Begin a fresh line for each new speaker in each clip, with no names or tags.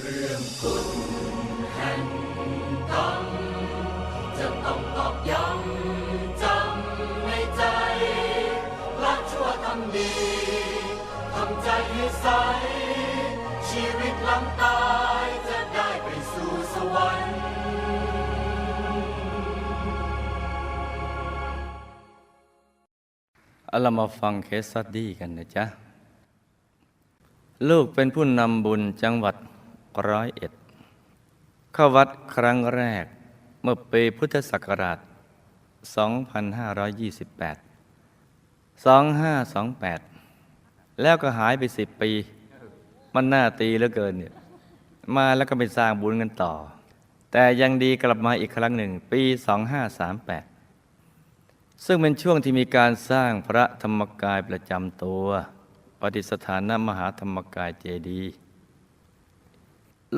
เรื่องคุณแห่งกรรมจะต้องตอกย้ำจำในใจรักชั่วทำดีทำใจให้ใส ชีวิตหลังตายจะได้ไปสู่สวรรค์
เอาเรามาฟังเคสสตดี้กันนะจ๊ะ ลูกเป็นผู้นำบุญจังหวัด ร้อยเอ็ดเข้าวัดครั้งแรกเมื่อปีพุทธศักราช 2528 2528 แล้วก็หายไปสิบปี มันน่าตีเหลือเกินเนี่ยมาแล้วก็ไปสร้างบุญกันต่อ แต่ยังดีกลับมาอีกครั้งหนึ่ง ปี 2538 ซึ่งเป็นช่วงที่มีการสร้างพระธรรมกายประจำตัว ปฏิสถานมหาธรรมกายเจดีย์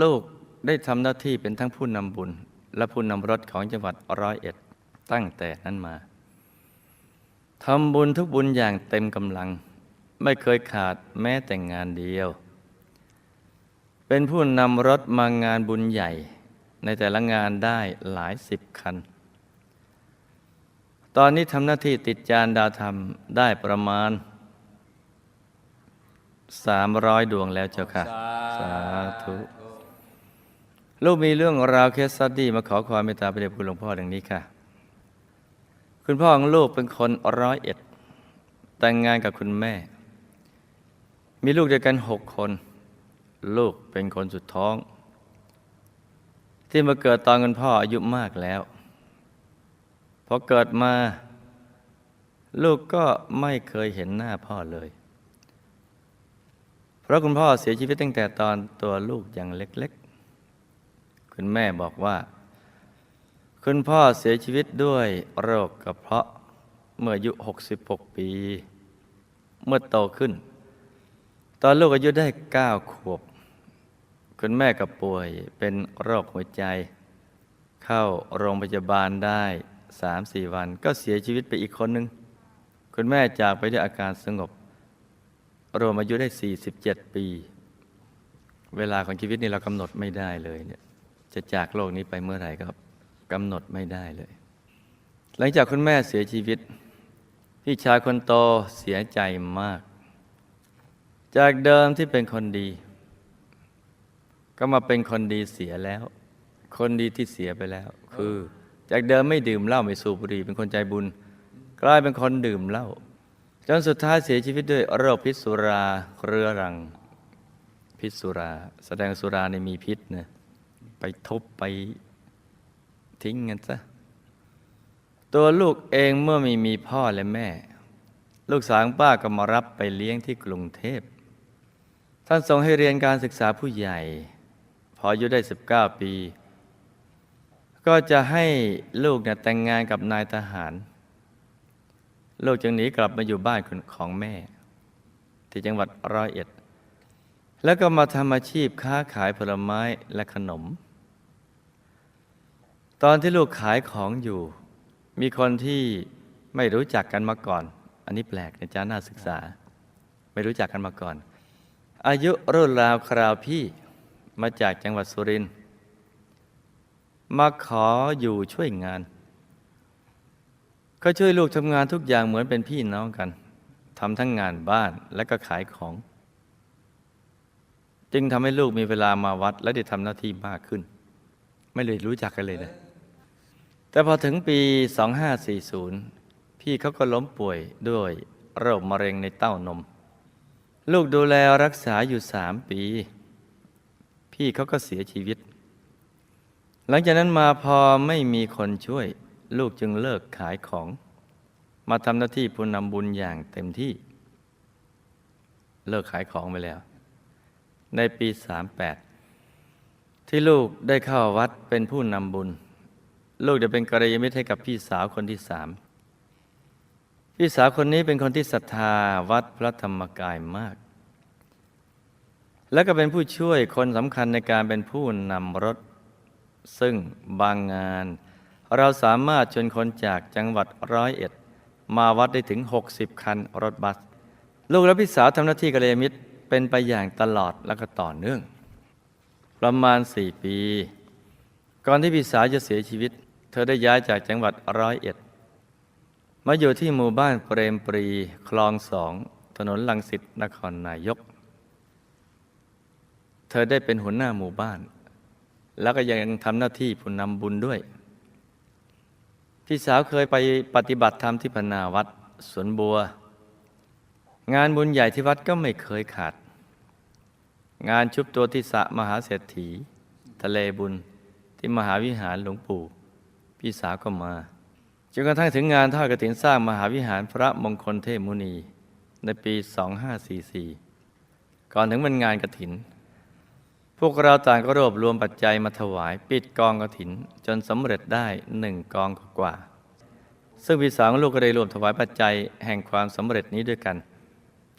ลูกได้ทำหน้าที่เป็นทั้งผู้นำบุญ และผู้นำรถของจังหวัดร้อยเอ็ดตั้งแต่นั้นมาทำบุญทุกบุญอย่างเต็มกำลัง ไม่เคยขาดแม้แต่งานเดียว เป็นผู้นำรถมางานบุญใหญ่ ในแต่ละงานได้หลายสิบคัน ตอนนี้ทำหน้าที่ติดจานดาวธรรมได้ประมาณ300ดวงแล้วเจ้าค่ะ สาธุ ลูกมีเรื่องราวเคสสตดี้มาขอความเมตตาพระเดชคุณหลวงพ่อดังนี้ค่ะ คุณพ่อของลูกเป็นคนร้อยเอ็ด แต่งงานกับคุณแม่ มีลูกด้วยกันหกคน ลูกเป็นคนสุดท้อง ที่มาเกิดตอนคุณพ่ออายุมากแล้วพอเกิดมา ลูกก็ไม่เคยเห็นหน้าพ่อเลย เพราะคุณพ่อเสียชีวิตตั้งแต่ตอนตัวลูกยังเล็กๆ คุณแม่บอกว่า คุณพ่อเสียชีวิตด้วยโรคกระเพาะเมื่ออายุ 66 ปี เมื่อโตขึ้น ตอนลูกอายุได้ 9 ขวบ คุณแม่ก็ป่วยเป็นโรคหัวใจ เข้าโรงพยาบาลได้สามสี่วัน ก็เสียชีวิตไปอีกคนหนึ่งคุณแม่จากไปด้วยอาการสงบ รวมอายุได้ 47 ปี เวลาของชีวิตนี่เรากำหนดไม่ได้เลยเนี่ย จะจากโลกนี้ไปเมื่อไหร่ก็กำหนดไม่ได้เลย หลังจากคุณแม่เสียชีวิต พี่ชายคนโตเสียใจมาก จากเดิมที่เป็นคนดี ก็มาเป็นคนดีเสียแล้ว คนดีที่เสียไปแล้ว คือ จากเดิมไม่ดื่มเหล้าไม่สูบบุหรี่เป็นคนใจบุญ กลายเป็นคนดื่มเหล้าจนสุดท้ายเสียชีวิตด้วยโรคพิษสุราเรื้อรัง พิษสุรา แสดงสุราในมีพิษนะ ไปทุบไปทิ้งกันซะตัวลูกเองเมื่อไม่มีพ่อและแม่ ลูกสาวป้าก็มารับไปเลี้ยงที่กรุงเทพ ท่านส่งให้เรียนการศึกษาผู้ใหญ่ พออายุได้ 19 ปี ก็จะให้ลูกเนี่ยแต่งงานกับนายทหาร ลูกจึงหนีกลับมาอยู่บ้านของแม่ ที่จังหวัดร้อยเอ็ด แล้วก็มาทำอาชีพค้าขายผลไม้และขนม ตอนที่ลูกขายของอยู่ มีคนที่ไม่รู้จักกันมาก่อน อันนี้แปลกนะจ๊ะน่าศึกษา ไม่รู้จักกันมาก่อน อายุรุ่นราวคราวพี่มาจากจังหวัดสุรินทร์มาขออยู่ช่วยงานก็ช่วยลูกทำงานทุกอย่างเหมือนเป็นพี่น้องกันทำทั้งงานบ้านและก็ขายของ จึงทำให้ลูกมีเวลามาวัด และได้ทำหน้าที่มากขึ้น ไม่เลยรู้จักกันเลยนะ แต่พอถึงปี 2540 พี่เขาก็ล้มป่วยด้วยโรคมะเร็งในเต้านม ลูกดูแลรักษาอยู่สามปี พี่เขาก็เสียชีวิต หลังจากนั้นมาพอไม่มีคนช่วย ลูกจึงเลิกขายของ มาทำหน้าที่ผู้นำบุญอย่างเต็มที่ เลิกขายของไปแล้ว ในปี 38 ที่ลูกได้เข้าวัดเป็นผู้นำบุญ ลูกจะเป็นกัลยามิตรให้กับพี่สาวคนที่สามพี่สาวคนนี้เป็นคนที่ศรัทธาวัดพระธรรมกายมาก และก็เป็นผู้ช่วยคนสำคัญในการเป็นผู้นำรถ ซึ่งบางงาน เราสามารถชวนคนจากจังหวัดร้อยเอ็ด มาวัดได้ถึง 60 คันรถบัส ลูกและพี่สาวทำหน้าที่กัลยามิตรเป็นไปอย่างตลอดและก็ต่อเนื่อง ประมาณสี่ปี ก่อนที่พี่สาวจะเสียชีวิต เธอได้ย้ายจากจังหวัดร้อยเอ็ด มาอยู่ที่หมู่บ้านเปรมปรีคลองสองถนนลังสิตนครนายก เธอได้เป็นหัวหน้าหมู่บ้าน แล้วก็ยังทำหน้าที่ผู้นำบุญด้วย พี่สาวเคยไปปฏิบัติธรรมที่พนาวัดสวนบัว งานบุญใหญ่ที่วัดก็ไม่เคยขาด งานชุบตัวที่สะมหาเศรษฐี ทะเลบุญที่มหาวิหารหลวงปู่ พี่สาวก็มา จนกระทั่งถึงงานทอดกฐินสร้างมหาวิหารพระมงคลเทพมุนีในปี 2544 ก่อนถึงวันงานกฐิน พวกเราต่างก็รวบรวมปัจจัยมาถวายปิดกองกฐิน จนสำเร็จได้หนึ่งกองกว่า ซึ่งพี่สาวลูกก็ได้รวมถวายปัจจัยแห่งความสำเร็จนี้ด้วยกัน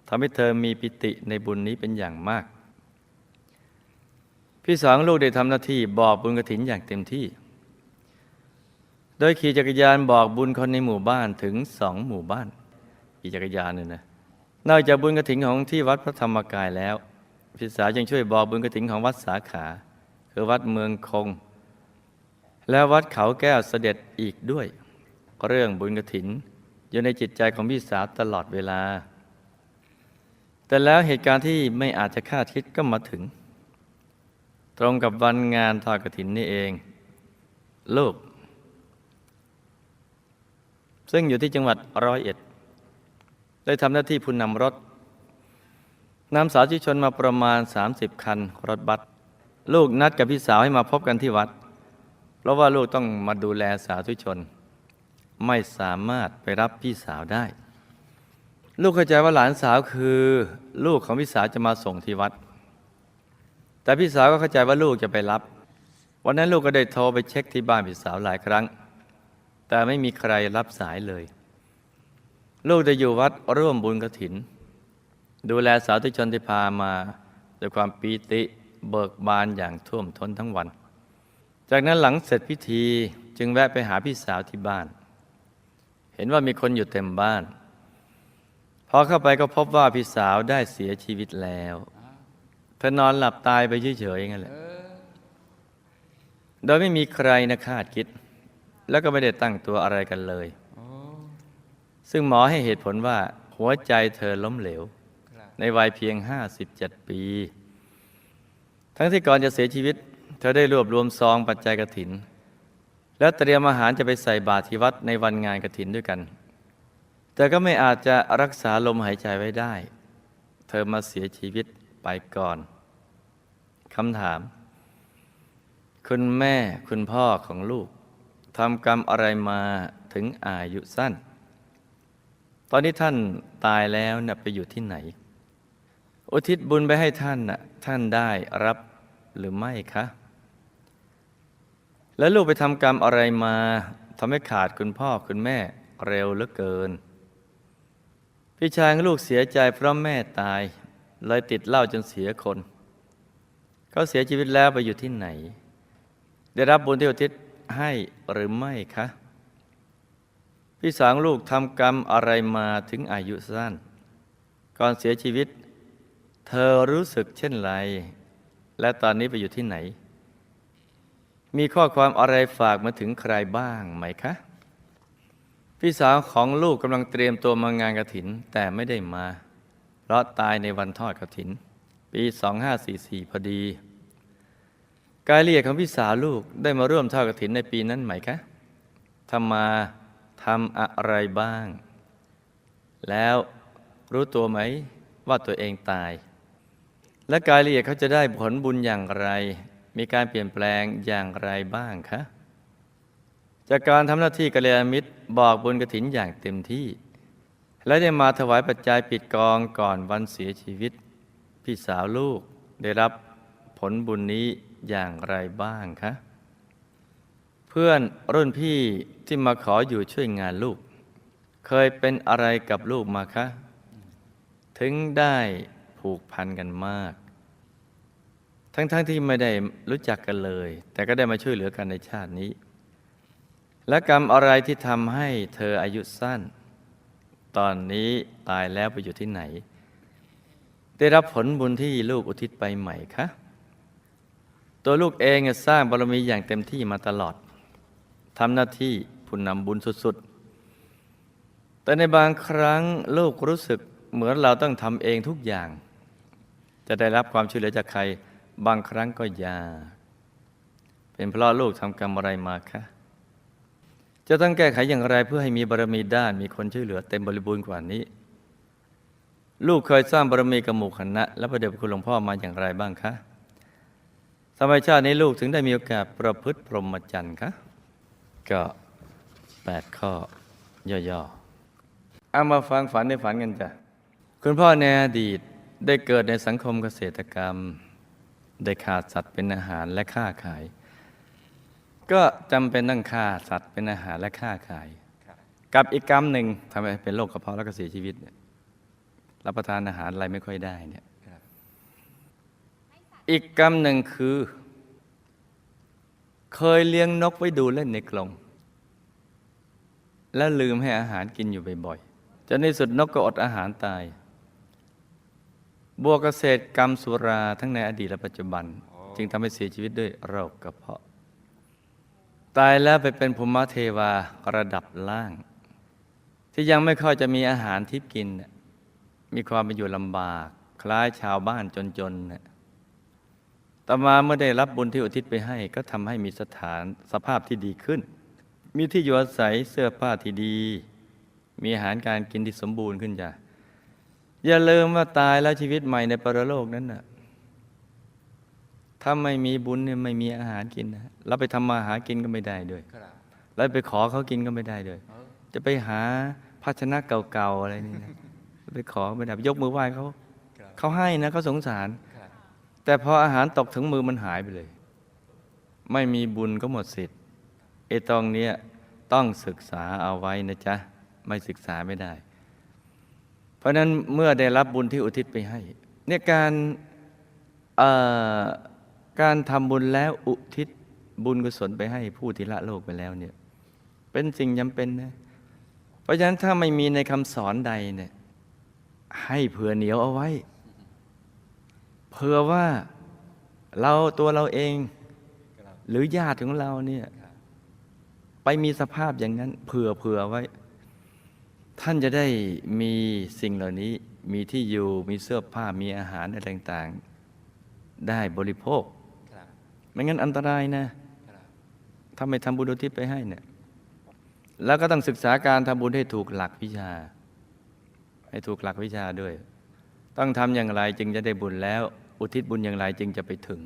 ทำให้เธอมีปิติในบุญนี้เป็นอย่างมาก พี่สาวลูกได้ทำหน้าที่บอกบุญกฐินอย่างเต็มที่ โดยขี่จักรยานบอกบุญคนในหมู่บ้านถึงสองหมู่บ้านขี่จักรยานเนี่ยนะนอกจากบุญกฐินของที่วัดพระธรรมกายแล้วพี่สาวยังช่วยบอกบุญกฐินของวัดสาขา คือวัดเมืองคง และวัดเขาแก้วเสด็จอีกด้วย เรื่องบุญกฐินอยู่ในจิตใจของพี่สาวตลอดเวลา แต่แล้วเหตุการณ์ที่ไม่อาจจะคาดคิดก็มาถึง ตรงกับวันงานทอดกฐินนี่เอง ลูก ซึ่งอยู่ที่จังหวัดร้อยเอ็ด ได้ทำหน้าที่ผู้นำรถนำสาวชิชนมาประมาณ 30 คัน รถบัสลูกนัดกับพี่สาวให้มาพบกันที่วัด เพราะว่าลูกต้องมาดูแลสาวทุชน ไม่สามารถไปรับพี่สาวได้ ลูกเข้าใจว่าหลานสาวคือ ลูกของพี่สาวจะมาส่งที่วัด แต่พี่สาวก็เข้าใจว่าลูกจะไปรับ วันนั้นลูกก็ได้โทรไปเช็คที่บ้านพี่สาวหลายครั้ง แต่ไม่มีใครรับสายเลย ลูกได้อยู่วัดร่วมบุญกระถิน ดูแลสาวทุชนที่พามาด้วยความปีติเบิกบานอย่างท่วมท้นทั้งวัน จากนั้นหลังเสร็จพิธีจึงแวะไปหาพี่สาวที่บ้าน เห็นว่ามีคนอยู่เต็มบ้าน พอเข้าไปก็พบว่าพี่สาวได้เสียชีวิตแล้วเธอนอนหลับตายไปเฉยๆอย่างนั้นแหละ โดยไม่มีใครนะคาดคิด แล้วก็ไม่ได้ตั้งตัวอะไรกันเลย ซึ่งหมอให้เหตุผลว่าหัวใจเธอล้มเหลว ในวัยเพียง 57 ปี ทั้งที่ก่อนจะเสียชีวิต เธอได้รวบรวมซองปัจจัยกระถิน แล้วเตรียมอาหารจะไปใส่บาตรที่วัดในวันงานกระถินด้วยกัน แต่ก็ไม่อาจจะรักษาลมหายใจไว้ได้ เธอมาเสียชีวิตไปก่อนคำถาม คุณแม่คุณพ่อของลูก ทำกรรมอะไรมาถึงอายุสั้น ตอนนี้ท่านตายแล้วนะ่ะไปอยู่ที่ไหน อุทิศบุญไปให้ท่านน่ะท่านได้รับหรือไม่คะ แล้วลูกไปทำกรรมอะไรมาทำให้ขาดคุณพ่อคุณแม่เร็วเหลือเกิน พี่ชายลูกเสียใจเพราะแม่ตายเลยติดเหล้าจนเสียคน เขาเสียชีวิตแล้วไปอยู่ที่ไหน ได้รับบุญที่อุทิศ ให้หรือไม่คะ พี่สาวลูกทำกรรมอะไรมาถึงอายุสั้น ก่อนเสียชีวิต เธอรู้สึกเช่นไร และตอนนี้ไปอยู่ที่ไหน มีข้อความอะไรฝากมาถึงใครบ้างไหมคะ พี่สาวของลูกกำลังเตรียมตัวมางานกระถิน แต่ไม่ได้มา เพราะตายในวันทอดกระถิน ปี 2544 พอดี กายละเอียดของพี่สาวลูกได้มาร่วมทอดกระถินในปีนั้นไหมคะทำมาทำอะไรบ้าง แล้วรู้ตัวไหมว่าตัวเองตาย และกายละเอียดเขาจะได้ผลบุญอย่างไร มีการเปลี่ยนแปลงอย่างไรบ้างคะจากการทำหน้าที่กัลยาณมิตรบอกบุญกระถินอย่างเต็มที่ และได้มาถวายปัจจัยปิดกองก่อนวันเสียชีวิต พี่สาวลูกได้รับผลบุญนี้ อย่างไรบ้างคะ เพื่อนรุ่นพี่ที่มาขออยู่ช่วยงานลูก เคยเป็นอะไรกับลูกมาคะ ถึงได้ผูกพันกันมาก ทั้งๆทที่ไม่ได้รู้จักกันเลย แต่ก็ได้มาช่วยเหลือกันในชาตินี้ และกรรมอะไรที่ทำให้เธออายุสั้น ตอนนี้ตายแล้วไปอยู่ที่ไหน ได้รับผลบุญที่ลูกอุทิศไปใหม่คะ ตัวลูกเองสร้างบารมีอย่างเต็มที่มาตลอดทำหน้าที่ผู้นำบุญสุดๆ แต่ในบางครั้งลูกรู้สึกเหมือนเราต้องทำเองทุกอย่าง จะได้รับความช่วยเหลือจากใคร บางครั้งก็ยากเป็นเพราะลูกทำกรรมอะไรมาคะจะต้องแก้ไขอย่างไรเพื่อให้มีบารมีด้านมีคนช่วยเหลือเต็มบริบูรณ์กว่านี้ ลูกเคยสร้างบารมีกับหมู่คณะและประเดชพระคุณหลวงพ่อมาอย่างไรบ้างคะ สมัยชาตินี้ลูกถึงได้มีโอกาสประพฤติพรหมจรรย์คะก็แปดข้อ ย่อๆเอามาฟังฝันในฝันกันจ้ะ คุณพ่อในอดีตได้เกิดในสังคมเกษตรกรรม ได้ขาดสัตว์เป็นอาหารและค้าขาย ก็จำเป็นต้องฆ่าสัตว์เป็นอาหารและฆ่าขาย กับอีกกรรมหนึ่งทำให้เป็นโรคกระเพาะแล้วก็เสียชีวิตเนี่ยรับประทานอาหารอะไรไม่ค่อยได้เนี่ย อีกกรรมหนึ่งคือ เคยเลี้ยงนกไว้ดูเล่นในกรงแล้วลืมให้อาหารกินอยู่บ่อยๆจนในสุดนกก็อดอาหารตาย บวกเกษตรกรรมสุราทั้งในอดีตและปัจจุบัน จึงทำให้เสียชีวิตด้วยโรคกระเพาะ ตายแล้วไปเป็นภูมิเทวาระดับล่าง ที่ยังไม่ค่อยจะมีอาหารทิพกิน มีความเป็นอยู่ลำบาก คล้ายชาวบ้านจนๆน่ะ ต่อมาเมื่อได้รับบุญที่อุทิศไปให้ ก็ทำให้มีสถานสภาพที่ดีขึ้น มีที่อยู่อาศัยเสื้อผ้าที่ดี มีอาหารการกินที่สมบูรณ์ขึ้นจ้ะอย่าลืมว่าตายแล้วชีวิตใหม่ในปรโลกนั้นน่ะถ้าไม่มีบุญเนี่ยไม่มีอาหารกินนะเราไปทำมาหากินก็ไม่ได้ด้วย
ครับ
แล้วไปขอเขากินก็ไม่ได้ด้วย จะไปหาภาชนะเก่าๆอะไรนี่นะไปขอไม่ได้ยกมือไหว้เขาเขาให้นะเขาสงสาร แต่พออาหารตกถึงมือมันหายไปเลย ไม่มีบุญก็หมดสิทธิ์ไอ้ตรงเนี้ยต้องศึกษาเอาไว้นะจ๊ะ ไม่ศึกษาไม่ได้ เพราะนั้นเมื่อได้รับบุญที่อุทิศไปให้ เนี่ยการการทำบุญแล้วอุทิศบุญกุศลไปให้ผู้ที่ละโลกไปแล้วเนี่ย เป็นสิ่งจำเป็นนะ เพราะฉะนั้นถ้าไม่มีในคำสอนใดเนี่ย ให้เผื่อเหนียวเอาไว้ เผื่อว่าเราตัวเราเอง หรือญาติของเราเนี่ยไปมีสภาพอย่างนั้นเผื่อเผื่อไว้ ท่านจะได้มีสิ่งเหล่านี้มีที่อยู่มีเสื้อผ้ามีอาหารอะไรต่างๆ ได้บริโภค ไม่งั้นอันตรายนะถ้าไม่ทำบุญอุทิศไปให้เนี่ยแล้วก็ต้องศึกษาการทำบุญให้ถูกหลักวิชา ให้ถูกหลักวิชาด้วย ต้องทำอย่างไรจึงจะได้บุญแล้ว อุทิศบุญอย่างไรจึงจะไปถึง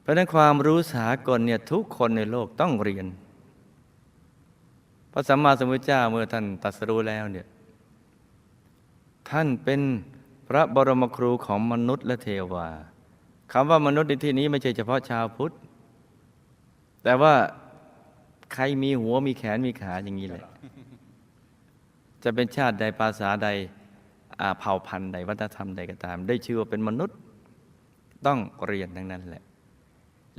เพราะนั้นความรู้สากลเนี่ยทุกคนในโลกต้องเรียน พระสัมมาสัมพุทธเจ้าเมื่อท่านตรัสรู้แล้วเนี่ยท่านเป็นพระบรมครูของมนุษย์และเทวาคำว่ามนุษย์ในที่นี้ไม่ใช่เฉพาะชาวพุทธ แต่ว่าใครมีหัวมีแขนมีขาอย่างนี้แหละ จะเป็นชาติใดภาษาใด เผ่าพันธุ์ใดวัฒนธรรมใดก็ตาม ได้ชื่อว่าเป็นมนุษย์ต้องเรียนทั้งนั้นแหละ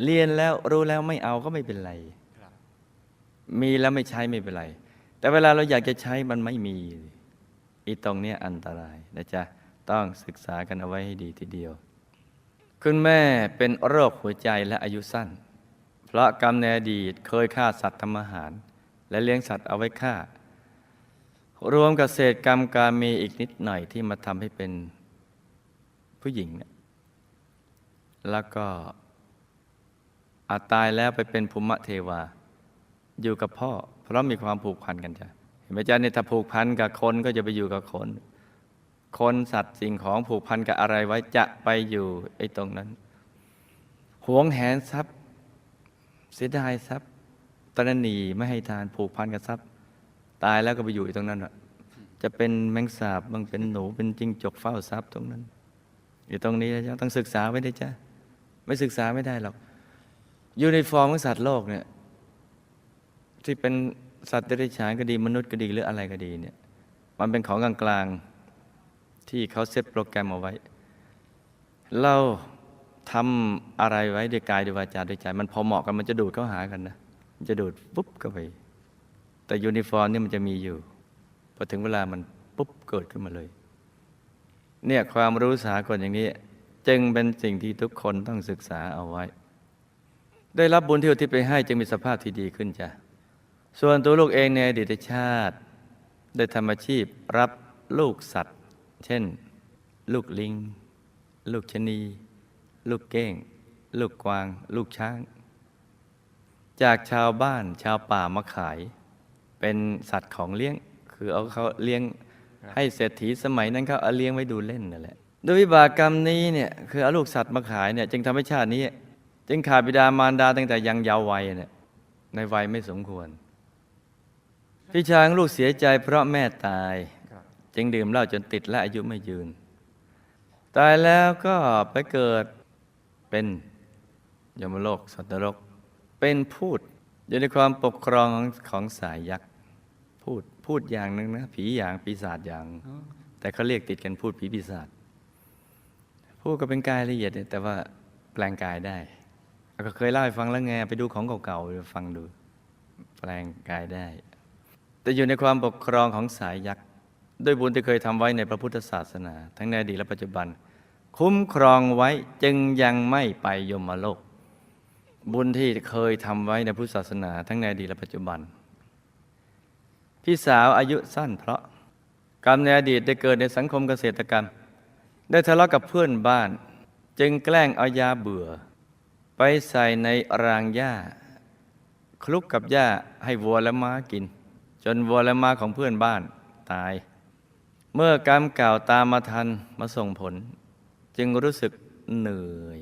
เรียนแล้วรู้แล้วไม่เอาก็ไม่เป็นไร
ร
มีแล้วไม่ใช้ไม่เป็นไร แต่เวลาเราอยากจะใช้มันไม่มี อีตรงเนี้ยอันตรายนะจ๊ะต้องศึกษากันเอาไว้ให้ดีทีเดียว คุณแม่เป็นโรคหัวใจและอายุสั้น เพราะกรรมในอดีตเคยฆ่าสัตว์ทำอาหาร และเลี้ยงสัตว์เอาไว้ฆ่า รวมกับเศษกรรมการมีอีกนิดหน่อยที่มาทำให้เป็นผู้หญิงเนี่ยแล้วก็อาจตายแล้วไปเป็นภูมิเทวา อยู่กับพ่อ เพราะมีความผูกพันกันจ้ะเห็นไหมจ๊ะเนี่ยถ้าผูกพันกับคนก็จะไปอยู่กับคน คนสัตว์สิ่งของผูกพันกับอะไรไว้จะไปอยู่ไอ้ตรงนั้นหวงแหนทรัพย์ เสียดายทรัพย์ตระหนีไม่ให้ทานผูกพันกับทรัพย์ ตายแล้วก็ไปอยู่ตรงนั้นอะจะเป็นแมงสาบบางเป็นหนูเป็นจิ้งจกเฝ้าทรัพย์ตรงนั้น อยู่ตรงนี้นะจ๊ะต้องศึกษาไว้ด้จ้ะไม่ศึกษาไม่ได้หรอกยูนิฟอร์มของสัตว์โลกเนี่ยที่เป็นสัตว์เดรัจฉานก็ดีมนุษย์ก็ดีหรืออะไรก็ดีเนี่ยมันเป็นของกลางๆที่เขาเซตโปรแกรมเอาไว้ เราทำอะไรไว้ด้วยกายด้วยวาจาด้วยใจ มันพอเหมาะกันมันจะดูดเข้าหากันนะ มันจะดูดปุ๊บเข้าไป แต่ยูนิฟอร์มนี่มันจะมีอยู่พอถึงเวลามันปุ๊บเกิดขึ้นมาเลย เนี่ยความรู้สากลอย่างนี้ จึงเป็นสิ่งที่ทุกคนต้องศึกษาเอาไว้ ได้รับบุญที่อุทิศไปให้จึงมีสภาพที่ดีขึ้นจ้ะส่วนตัวลูกเองในอดีตชาติ ได้ทำอาชีพรับลูกสัตว์ เช่น ลูกลิง ลูกชนี ลูกเก้ง ลูกกวาง ลูกช้าง จากชาวบ้านชาวป่ามาขาย เป็นสัตว์ของเลี้ยง คือเอาเขาเลี้ยงให้เศรษฐีสมัยนั้นเขาเอาเลี้ยงไว้ดูเล่นนั่นแหละด้วยวิบากกรรมนี้เนี่ยคือเอาลูกสัตว์มาขายเนี่ยจึงทำให้ชาตินี้ จึงขาดบิดามารดาตั้งแต่ยังเยาว์วัยเนี่ยในวัยไม่สมควร พี่ชายของลูกเสียใจเพราะแม่ตาย จึงดื่มเหล้าจนติดและอายุไม่ยืน ตายแล้วก็ไปเกิดเป็นยมโลกสัตว์นรก เป็นพูดอยู่ในความปกครองของของสายยักษ์ พูดพูดอย่างหนึ่งนะผีอย่างปีศาจอย่าง แต่เขาเรียกติดกันพูดผีปีศาจพูดก็เป็นกายละเอียดเนี่ยแต่ว่าแปลงกายได้แล้วก็เคยเล่าให้ฟังแล้วไงไปดูของเก่าๆฟังดู แปลงกายได้ แต่อยู่ในความปกครองของสายยักษ์ด้วยบุญที่เคยทำไว้ในพระพุทธศาสนา ทั้งในอดีตและปัจจุบัน คุ้มครองไว้จึงยังไม่ไปยมโลก บุญที่เคยทำไว้ในพุทธศาสนา ทั้งในอดีตและปัจจุบัน พี่สาวอายุสั้นเพราะกรรมในอดีตได้เกิดในสังคมเกษตรกรรม ได้ทะเลาะกับเพื่อนบ้าน จึงแกล้งเอายาเบื่อ ไปใส่ในรางหญ้า คลุกกับหญ้าให้วัวและม้ากิน จนวัวและม้าของเพื่อนบ้านตาย เมื่อกรรมเก่าตามมาทันมาส่งผล จึงรู้สึกเหนื่อย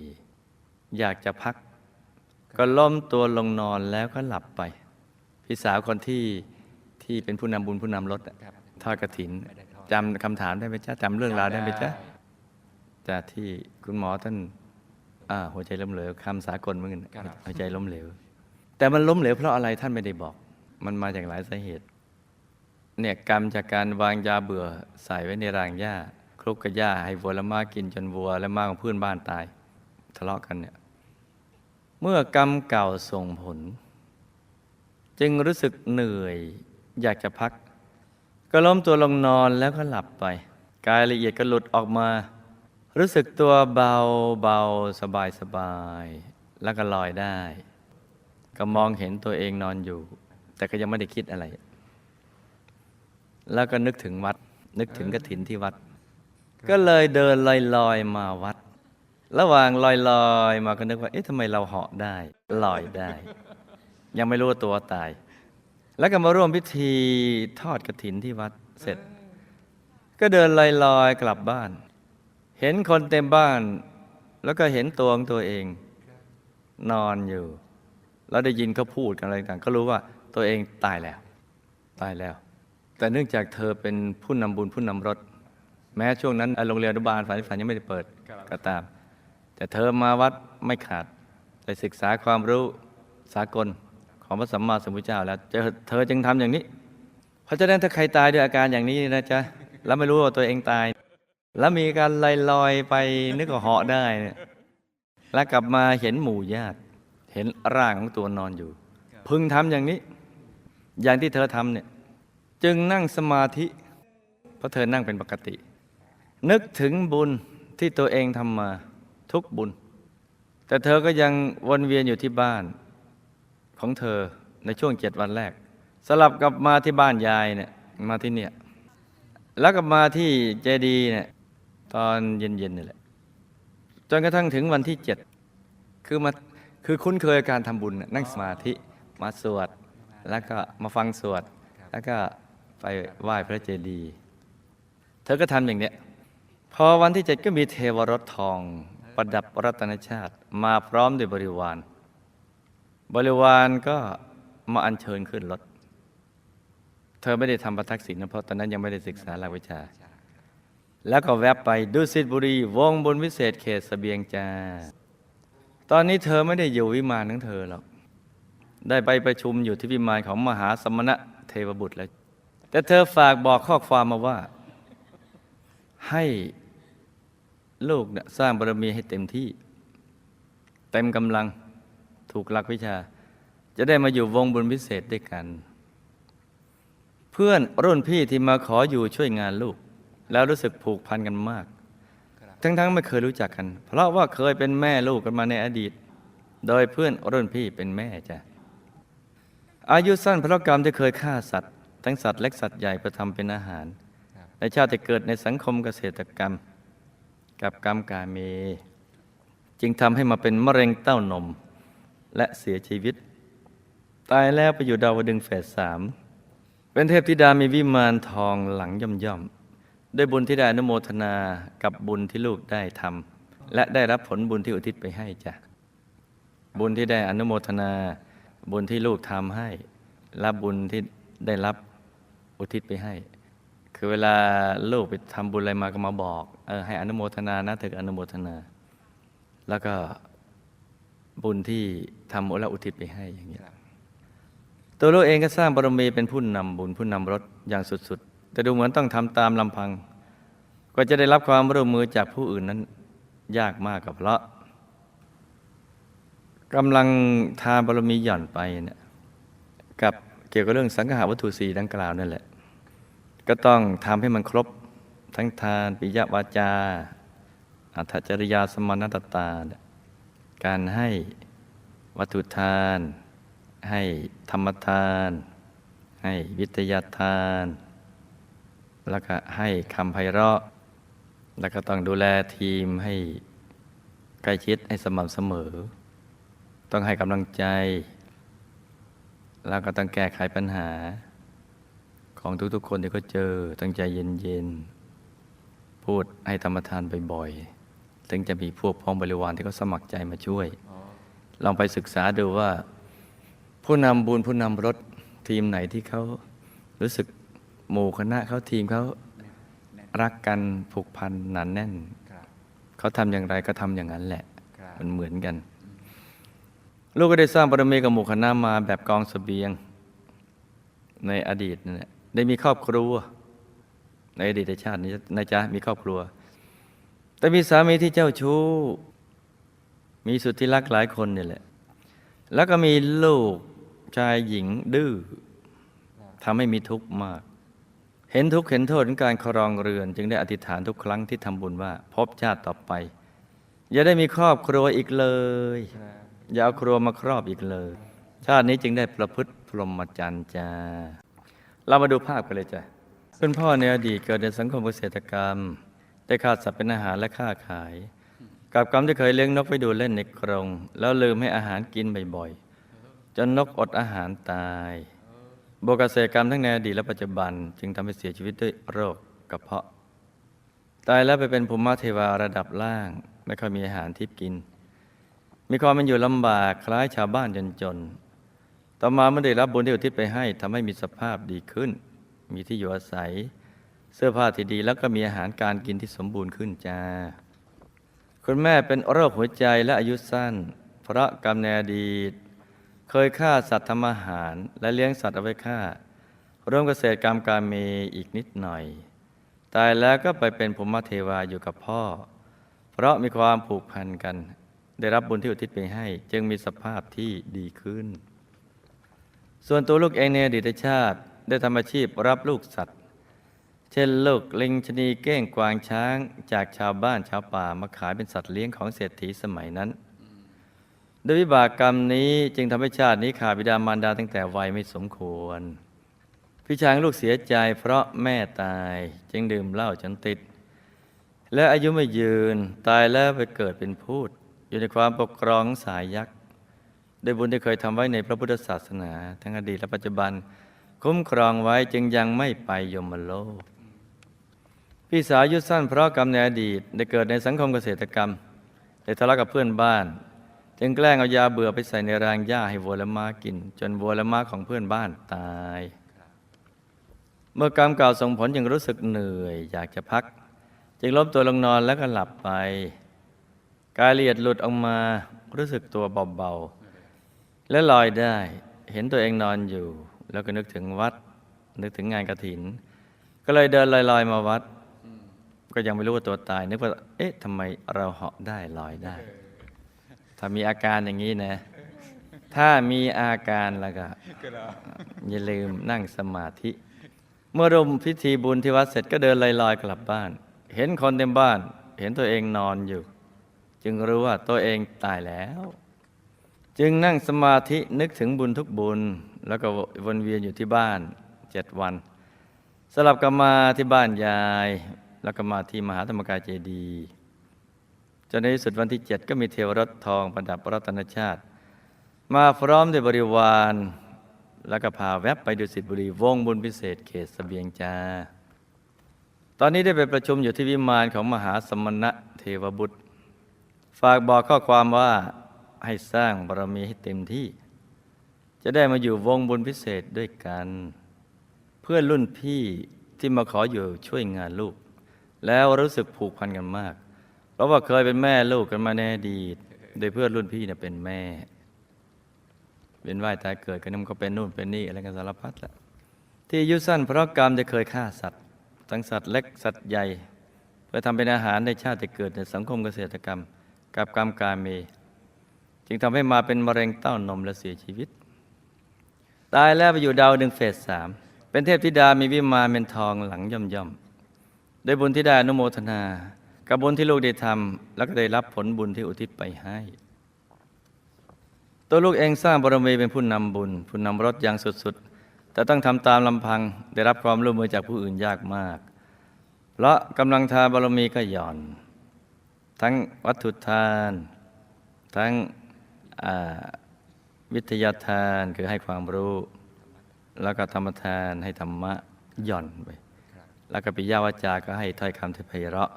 อยากจะพัก ก็ล้มตัวลงนอนแล้วก็หลับไป พี่สาวคนที่ ที่เป็นผู้นำบุญผู้นำรถอะทอดกระถินจำคำถามได้ไหมจ๊ะจำเรื่องราวได้ไหมจ๊ะจากที่คุณหมอท่านอ่าหัวใจล้มเหลวคำสากลเหมือนกันหัวใจล้มเหลว แต่มันล้มเหลวเพราะอะไรท่านไม่ได้บอก มันมาจากหลายสาเหตุเนี่ยกรรมจากการวางยาเบื่อใส่ไว้ในรางหญ้าคลุกกับหญ้าให้วัวและม้ากินจนวัวและม้าของเพื่อนบ้านตาย ทะเลาะกันเนี่ยเมื่อกรรมเก่าส่งผล จึงรู้สึกเหนื่อย อยากจะพัก ก็ล้มตัวลงนอนแล้วก็หลับไป กายละเอียดก็หลุดออกมา รู้สึกตัวเบาเบาสบายสบาย แล้วก็ลอยได้ ก็มองเห็นตัวเองนอนอยู่ แต่ก็ยังไม่ได้คิดอะไร แล้วก็นึกถึงวัด นึกถึงกระถินที่วัด ก็เลยเดินลอยๆมาวัด ระหว่างลอยๆมาก็นึกว่า เอ๊ะทำไมเราเหาะได้ ลอยได้ ยังไม่รู้ว่าตัวตาย แล้วก็มาร่วมพิธีทอดกระถินที่วัดเสร็จ ก็เดินลอยๆกลับบ้าน เห็นคนเต็มบ้าน แล้วก็เห็นตัวของตัวเอง นอนอยู่ แล้วได้ยินเขาพูดกันอะไรต่างก็รู้ว่าตัวเองตายแล้ว ตายแล้ว แต่เนื่องจากเธอเป็นผู้นำบุญผู้นำรถ แม้ช่วงนั้นโรงเรียนอนุบาลฝันฝันยังไม่ได้เปิดก็ตาม แต่เธอมาวัดไม่ขาดได้ศึกษาความรู้สากล ของพระสัมมาสัมพุทธเจ้าแล้วเธอจึงทำอย่างนี้ เพราะฉะนั้นถ้าใครตายด้วยอาการอย่างนี้นะจ๊ะแล้วไม่รู้ว่าตัวเองตาย แล้วมีการลอยลอยๆไปนึกว่าเหาะได้เนี่ยแล้วกลับมาเห็นหมู่ญาติ เห็นร่างของตัวนอนอยู่ พึงทำอย่างนี้ อย่างที่เธอทำเนี่ยจึงนั่งสมาธิ เพราะเธอนั่งเป็นปกติ นึกถึงบุญที่ตัวเองทำมาทุกบุญ แต่เธอก็ยังวนเวียนอยู่ที่บ้าน ของเธอในช่วงเจ็ดวันแรก สลับกลับมาที่บ้านยายเนี่ยมาที่เนี่ยแล้วกลับมาที่เจดีย์เนี่ยตอนเย็นๆนี่แหละจนกระทั่งถึงวันที่เจ็ดคือมาคือคุ้นเคยการทำบุญนั่งสมาธิมาสวด แล้วก็มาฟังสวด แล้วก็ไปไหว้พระเจดีย์เธอก็ทำอย่างเนี้ยพอวันที่เจ็ดก็มีเทวรถทอง ประดับรัตนชาติ มาพร้อมด้วยบริวาร บริวารก็มาอัญเชิญขึ้นรถ เธอไม่ได้ทำประทักษิณนะเพราะตอนนั้นยังไม่ได้ศึกษาหลักวิชา แล้วก็แวบไปดุสิตบุรี วงบนวิเศษเขตสเสบียงจาตอนนี้เธอไม่ได้อยู่วิมานของเธอหรอกได้ไปประชุมอยู่ที่วิมานของมหาสมณะเทวบุตรแล้ว แต่เธอฝากบอกข้อความมาว่า ให้ลูกเนี่ยสร้างบารมีให้เต็มที่ เต็มกำลัง ถูกหลักวิชา จะได้มาอยู่วงบุญพิเศษด้วยกัน เพื่อนรุ่นพี่ที่มาขออยู่ช่วยงานลูก แล้วรู้สึกผูกพันกันมาก ทั้งๆไม่เคยรู้จักกัน เพราะว่าเคยเป็นแม่ลูกกันมาในอดีต โดยเพื่อนรุ่นพี่เป็นแม่จ้ะอายุสั้นเพราะกรรมที่เคยฆ่าสัตว์ ทั้งสัตว์เล็กสัตว์ใหญ่เพื่อทำเป็นอาหาร ในชาติที่เกิดในสังคมเกษตรกรรม กับกรรมกาเม จึงทำให้มาเป็นมะเร็งเต้านม และเสียชีวิต ตายแล้วไปอยู่ดาวดึงส์เฟสสามเป็นเทพธิดามีวิมานทองหลังย่อมย่อมด้วยบุญที่ได้อนุโมทนากับบุญที่ลูกได้ทำและได้รับผลบุญที่อุทิศไปให้จ้ะบุญที่ได้อนุโมทนา บุญที่ลูกทำให้ รับบุญที่ได้รับอุทิศไปให้ คือเวลาลูกไปทำบุญอะไรมาก็มาบอกเออให้อนุโมทนานะเถอะอนุโมทนา แล้วก็ บุญที่ทำแล้วอุทิศไปให้อย่างเงี้ตัวลูกเองก็สร้างบารมีเป็นผู้นำบุญผู้นำรถอย่างสุดๆ แต่ดูเหมือนต้องทำตามลำพัง ก็จะได้รับความร่วมมือจากผู้อื่นนั้น ยากมากกับเพราะกำลังทานบารมีหย่อนไปเนี่ยกับเกี่ยวกับเรื่องสังหาวัตถุสีดังกล่าวนั่นแหละ ก็ต้องทำให้มันครบทั้งทานปิยวาจาอัตจริยาสมณตตา การให้วัตถุทาน ให้ธรรมทาน ให้วิทยาทาน แล้วก็ให้คำไพเราะ แล้วก็ต้องดูแลทีมให้ใกล้ชิดให้สม่ำเสมอ ต้องให้กำลังใจ แล้วก็ต้องแก้ไขปัญหา ของทุกๆคนที่เขาเจอต้องใจเย็นๆ พูดให้ธรรมทานบ่อยๆ ถึงจะมีพวกพ้องบริวารที่เขาสมัครใจมาช่วย ลองไปศึกษาดูว่า ผู้นำบุญผู้นำรถทีมไหนที่เขารู้สึกหมู่คณะเขาทีมเขารักกันผูกพันหนานแน่น
ครับ
เขาทำอย่างไรก็ทำอย่างนั้นแหละ
ครับ
มันเหมือนกัน ลูกก็ได้สร้างบารมีกับหมู่คณะมาแบบกองเสบียงในอดีตนั่นแหละได้มีครอบครัว ในอดีตชาตินี้นะจ๊ะมีครอบครัว แต่มีสามีที่เจ้าชู้ มีสุดที่รักหลายคนเนี่ยแหละ แล้วก็มีลูกชายหญิงดื้อทำให้มีทุกข์มาก เห็นทุกข์เห็นโทษของการครองเรือน จึงได้อธิษฐานทุกครั้งที่ทำบุญว่า พบชาติต่อไป อย่าได้มีครอบครัวอีกเลย อย่าเอาครัวมาครอบอีกเลย ชาตินี้จึงได้ประพฤติพรหมจรรย์จ้าเรามาดูภาพกันเลยจ้ะคุณพ่อในอดีตเกิดในสังคมเกษตรกรรม ได้ฆ่าสัตว์เป็นอาหารและค้าขาย กับกรรมที่เคยเลี้ยงนกไปดูเล่นในกรง แล้วลืมให้อาหารกินบ่อยๆ จนนกอดอาหารตายบวกเกษตรกรรมทั้งในอดีตและปัจจุบัน จึงทำให้เสียชีวิตด้วยโรคกระเพาะ ตายแล้วไปเป็นภูมิเทวาระดับล่าง ไม่ค่อยมีอาหารทิพย์กิน มีความเป็นอยู่ลำบากคล้ายชาวบ้านจนๆต่อมาเมื่อได้รับบุญที่อุทิศไปให้ทำให้มีสภาพดีขึ้น มีที่อยู่อาศัย เสื้อผ้าที่ดีแล้วก็มีอาหารการกินที่สมบูรณ์ขึ้นจ้า คุณแม่เป็นโรคหัวใจและอายุสั้น เพราะกรรมในอดีต เคยฆ่าสัตว์ทำอาหาร และเลี้ยงสัตว์เอาไว้ฆ่าร่วมเกษตรกรรมการเมอีกนิดหน่อย ตายแล้วก็ไปเป็นภูมิเทวาอยู่กับพ่อ เพราะมีความผูกพันกัน ได้รับบุญที่อุทิศไปให้ จึงมีสภาพที่ดีขึ้น ส่วนตัวลูกเองในอดีตชาติ ได้ทำอาชีพรับลูกสัตว์ เช่นลูกลิงชนีเก้งกวางช้างจากชาวบ้านชาวป่ามาขายเป็นสัตว์เลี้ยงของเศรษฐีสมัยนั้นโดยวิบากกรรมนี้จึงทำให้ชาตินี้ขาดบิดามารดาตั้งแต่วัยไม่สมควร พี่ช้างลูกเสียใจเพราะแม่ตายจึงดื่มเหล้าจนติด และอายุไม่ยืนตายแล้วไปเกิดเป็นพูด อยู่ในความปกครองของสายยักษ์ด้วยบุญที่เคยทำไว้ในพระพุทธศาสนา ทั้งอดีตและปัจจุบัน คุ้มครองไว้จึงยังไม่ไปยมโลก พี่สาวอายุสั้นเพราะกรรมในอดีตได้เกิดในสังคมเกษตรกรรมได้ทะเลาะกับเพื่อนบ้าน จึงแกล้งเอายาเบื่อไปใส่ในรางหญ้าให้วัวและม้ากิน จนวัวและม้าของเพื่อนบ้านตาย เมื่อกรรมเก่าส่งผลยังรู้สึกเหนื่อย อยากจะพัก จึงล้มตัวลงนอนแล้วก็หลับไป กายละเอียดหลุดออกมารู้สึกตัวเบาๆและลอยได้เห็นตัวเองนอนอยู่ แล้วก็นึกถึงวัด นึกถึงงานกระถิน ก็เลยเดินลอยๆมาวัด ก็ยังไม่รู้ว่าตัวตาย นึกว่า เอ๊ะทำไมเราเหาะได้ลอยได้ ถ้ามีอาการอย่างนี้นะ ถ้ามีอาการแล้วก็อย่าลืมนั่งสมาธิ เมื่อรวมพิธีบุญที่วัดเสร็จก็เดินลอยๆกลับบ้าน เห็นคนเต็มบ้าน เห็นตัวเองนอนอยู่ จึงรู้ว่าตัวเองตายแล้ว จึงนั่งสมาธินึกถึงบุญทุกบุญ แล้วก็วนเวียนอยู่ที่บ้านเจ็ดวันสลับกลับมาที่บ้านยาย แล้วก็มาที่มหาธรรมกายเจดีย์จนในที่สุดวันที่เจ็ดก็มีเทวรถทองประดับรัตนชาติ มาพร้อมด้วยบริวารแล้วก็พาแวบไปดูสิทธิบุรีวงบุญพิเศษเขตสเสบียงจาตอนนี้ได้ไปประชุมอยู่ที่วิมานของมหาสมณะเทวบุตร ฝากบอกข้อความว่าให้สร้างบารมีให้เต็มที่ จะได้มาอยู่วงบุญพิเศษด้วยกัน เพื่อนรุ่นพี่ที่มาขออยู่ช่วยงานลูก แล้วรู้สึกผูกพันกันมาก เพราะว่าเคยเป็นแม่ลูกกันมาในอดีต โดยเพื่อนรุ่นพี่เนี่ยเป็นแม่ เป็นว่ายตายเกิดกันมันก็เป็นนู่นเป็นนี่อะไรกันสารพัดละที่อายุสั้นเพราะกรรมจะเคยฆ่าสัตว์ ทั้งสัตว์เล็กสัตว์ใหญ่ เพื่อทำเป็นอาหารในชาติเกิดในสังคมเกษตรกรรม กับกรรมการเมจึงทำให้มาเป็นมะเร็งเต้านมและเสียชีวิต ตายแล้วไปอยู่ดาวดึงเฟสสามเป็นเทพธิดามีวิมานเป็นทองหลังย่อมย่อมๆ ด้วยบุญที่ได้อนุโมทนา กับบุญที่ลูกได้ทำแล้วก็ได้รับผลบุญที่อุทิศไปให้ ตัวลูกเองสร้างบารมีเป็นผู้นำบุญ ผู้นำรถอย่างสุดๆ แต่ต้องทำตามลำพังได้รับความร่วมมือจากผู้อื่นยากมาก เพราะกำลังทานบารมีก็หย่อน ทั้งวัตถุทาน ทั้งวิทยาทานคือให้ความรู้ แล้วก็ธรรมทานให้ธรรมะหย่อนไป แล้วก็ปิยาวาจา ก็ให้ถ้อยคำที่ไพเราะ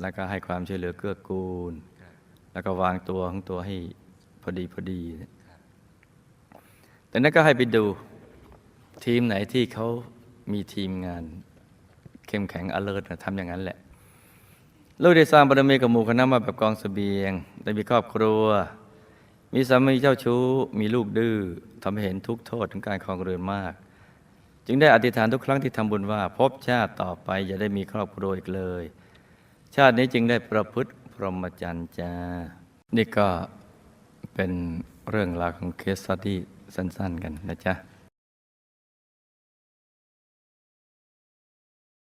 แล้วก็ให้ความช่วยเหลือเกื้อกูล แล้วก็วางตัวของตัวให้พอดีพอดี แต่นั้นก็ให้ไปดูทีมไหนที่เขามีทีมงาน เข้มแข็ง alert นะทำอย่างนั้นแหละ ลูกได้สร้างบารมีกับหมู่คณะมาแบบกองเสบียง ได้มีครอบครัว มีสามีเจ้าชู้ มีลูกดื้อทำให้เห็นทุกโทษของการครองเรือนมาก จึงได้อธิษฐานทุกครั้งที่ทำบุญว่าพบชาติต่อไปอย่าได้มีครอบครัวอีกเลย ชาตินี้จึงได้ประพฤติพรหมจรรย์จ้า นี่ก็เป็นเรื่องราวของเคสสตี้สั้น ๆ กันนะจ๊ะ